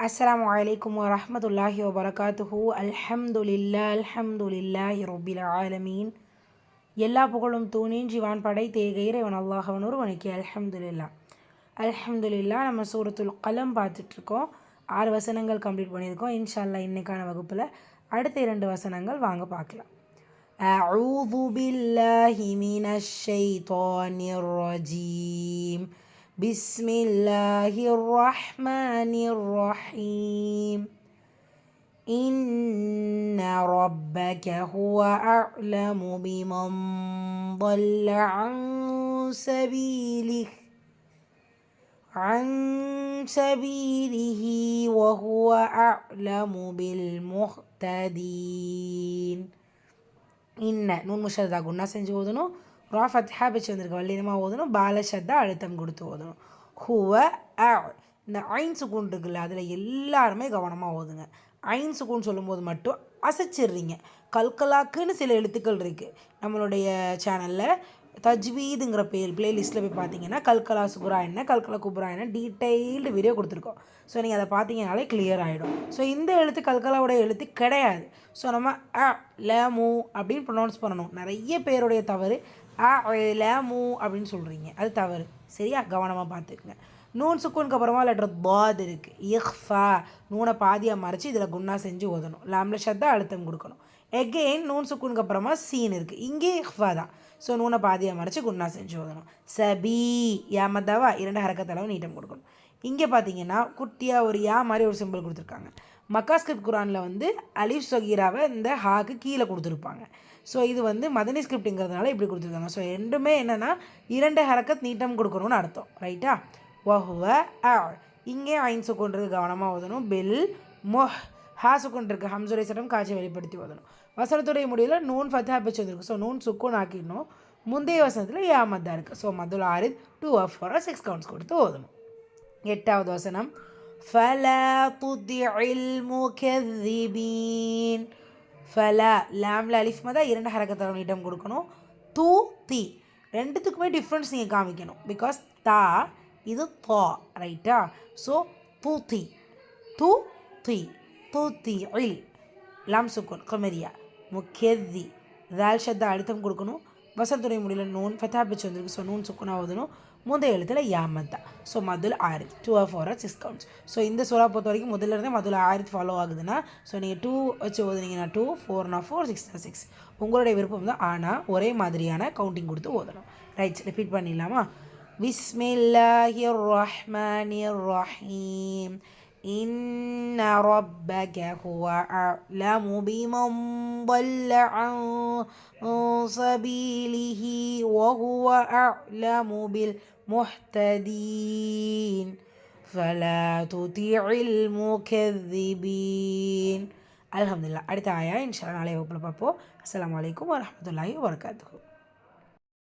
அஸ்லாம் வலைக்கம் வரமத்துல்லாஹி வபரகாத்துஹூ அல்ஹம்துலில்லா அல்ஹம்துலில்லாஹி ரொபில் ஆலமீன் எல்லா புகழும் தூணின் ஜிவான் படை தேகையிற இவன் அல்லாஹவன் ஒருவனுக்கு அல்ஹம்துலில்லா அல்ஹம்துலில்லா நம்ம சூரத்துல் கலம் பார்த்துட்ருக்கோம் ஆறு வசனங்கள் கம்ப்ளீட் பண்ணியிருக்கோம் இன்ஷால்லா இன்றைக்கான வகுப்பில் அடுத்த இரண்டு வசனங்கள் வாங்க பார்க்கலாம் أعوذ بالله من الشيطان الرجيم بسم الله الرحمن الرحيم. إن ربك هو أعلم بمن ضل عن سبيله عن سبيله وهو أعلم بالمهتدين. إن نون مشهد قلنا سنجودنا ரா ஃபத்ஹா வச்சு வந்திருக்கு வல்லினமாக ஓதணும் பாலசத்தா அழுத்தம் கொடுத்து ஓதணும். ஹுவ அ இந்த ஐன் சுக்கூன் இருக்குல்ல அதில் எல்லாருமே கவனமாக ஓதுங்க. ஐன் சுக்கூன் சொல்லும்போது மட்டும் அசைச்சிடுறீங்க. கல்கலாக்குன்னு சில எழுத்துக்கள் இருக்குது நம்மளுடைய சேனலில் தஜ்வீதுங்கிற பேர் பிளேலிஸ்ட்டில் போய் பார்த்தீங்கன்னா கல்கலா சுகுரா என்ன கல்கலா குபுரா என்ன டீட்டெயில்டு வீடியோ கொடுத்துருக்கோம். ஸோ நீங்கள் அதை பார்த்தீங்கனாலே கிளியர் ஆகிடும் ஸோ இந்த எழுத்து கல்கலாவோட எழுத்து கிடையாது. ஸோ நம்ம அ ல மூ அப்படின்னு ப்ரொனவுன்ஸ் பண்ணணும். நிறைய பேருடைய தவறு அ ல மூ அப்படின்னு சொல்கிறீங்க அது தவறு. சரியா? கவனமாக பார்த்துக்குங்க. நூன் சுக்குனுக்கு அப்புறமா லெட்டர் பாத் இருக்குது இஹ்ஃபா. நூனை பாதியாக மறைச்சி இதில் குன்னா செஞ்சு ஓதணும். லாம்ல ஷத்தா அழுத்தம் கொடுக்கணும். எகெயின் நூன் சுக்குனுக்கு அப்புறமா சீன் இருக்குது இங்கே ஹ்வா தான். ஸோ நூனை பாதியாக மறைச்சி குன்னா செஞ்சு ஓதணும். சபி யாமத்தாவா இரண்டு ஹரக்கத்தளவு நீட்டம் கொடுக்கணும். இங்கே பார்த்தீங்கன்னா குட்டியாக ஒரு யா மாதிரி ஒரு சிம்பிள் கொடுத்துருக்காங்க. மக்காஸ்கிரிப்ட் குரானில் வந்து அலிஃப் சொகீராவை இந்த ஹாக்கு கீழே கொடுத்துருப்பாங்க. ஸோ இது வந்து மதனி ஸ்கிரிப்டுங்கிறதுனால இப்படி கொடுத்துருக்காங்க. ஸோ ரெண்டுமே என்னென்னா இரண்டு ஹரக்கத் நீட்டம் கொடுக்கணும்னு அர்த்தம். ரைட்டா வஹுவ இங்கே ஐன் சுக்குன்றது கவனமாக ஓதணும். பில் மொஹ் ஹா சுக்குன் இருக்குது ஹம்சுரை சட்டம் காட்சியை வெளிப்படுத்தி ஓதணும். வசனத்துடைய முடிவில் நூன் ஃபத்தா பிச்சு வந்திருக்கு ஸோ நூன் சுக்குன் ஆக்கிடணும். முந்தைய வசனத்தில் ஏ மத்தா இருக்குது ஸோ மதுல் ஆறு two of four six counts கொடுத்து ஓதணும். எட்டாவது வசனம் ஃபலா துதில் முகதிபீன் ஃபல லேம்ல அலிஃப் மதா இரண்டு ஹரக்கத்தரோட இடம் கொடுக்கணும். தூ தி ரெண்டுத்துக்குமே டிஃப்ரென்ஸ் நீங்கள் காமிக்கணும். பிகாஸ் தா இது தா ரைட்டா ஸோ தூ தி தூ தி தூத்தியில் லாம் சுக்குன் கொமெரியா. முக்கெதி தால் ஷத்தா அழுத்தம் கொடுக்கணும். வசத்துறை முடியல நூன். ஃபத்தா பிச்சு வந்திருக்கு. ஸோ நூன் சுக்குனா ஓதணும். முந்தைய எழுத்தில் யாமத்தா ஸோ மதுல் ஆரித். Two or four or six counts so இந்த சோலா பொறுத்த வரைக்கும் முதல்ல இருந்தே மதுல் ஆரித் ஃபாலோ ஆகுதுன்னா ஸோ நீங்கள் டூ வச்சு ஓதுனீங்கன்னா டூ ஃபோர்னா ஃபோர் சிக்ஸ்னா சிக்ஸ் உங்களுடைய விருப்பம் தான் ஆனால் ஒரே மாதிரியான கவுண்டிங் கொடுத்து ஓதணும். ரைட் ரிப்பீட் பண்ணிடலாமா? பிஸ்மில்லாஹிர் ரஹ்மானிர் ரஹீம். إن ربك هو أعلم بمن ضل عن سبيله وهو أعلم بالمهتدين فلا تطيع المكذبين الحمد لله அடுத்த ஆயா இன்ஷா நாளை வகுப்பில் பார்ப்போம் அஸ்லாம் வலைக்கம் வரமத்துல்லாஹி வரகாத்துக்கு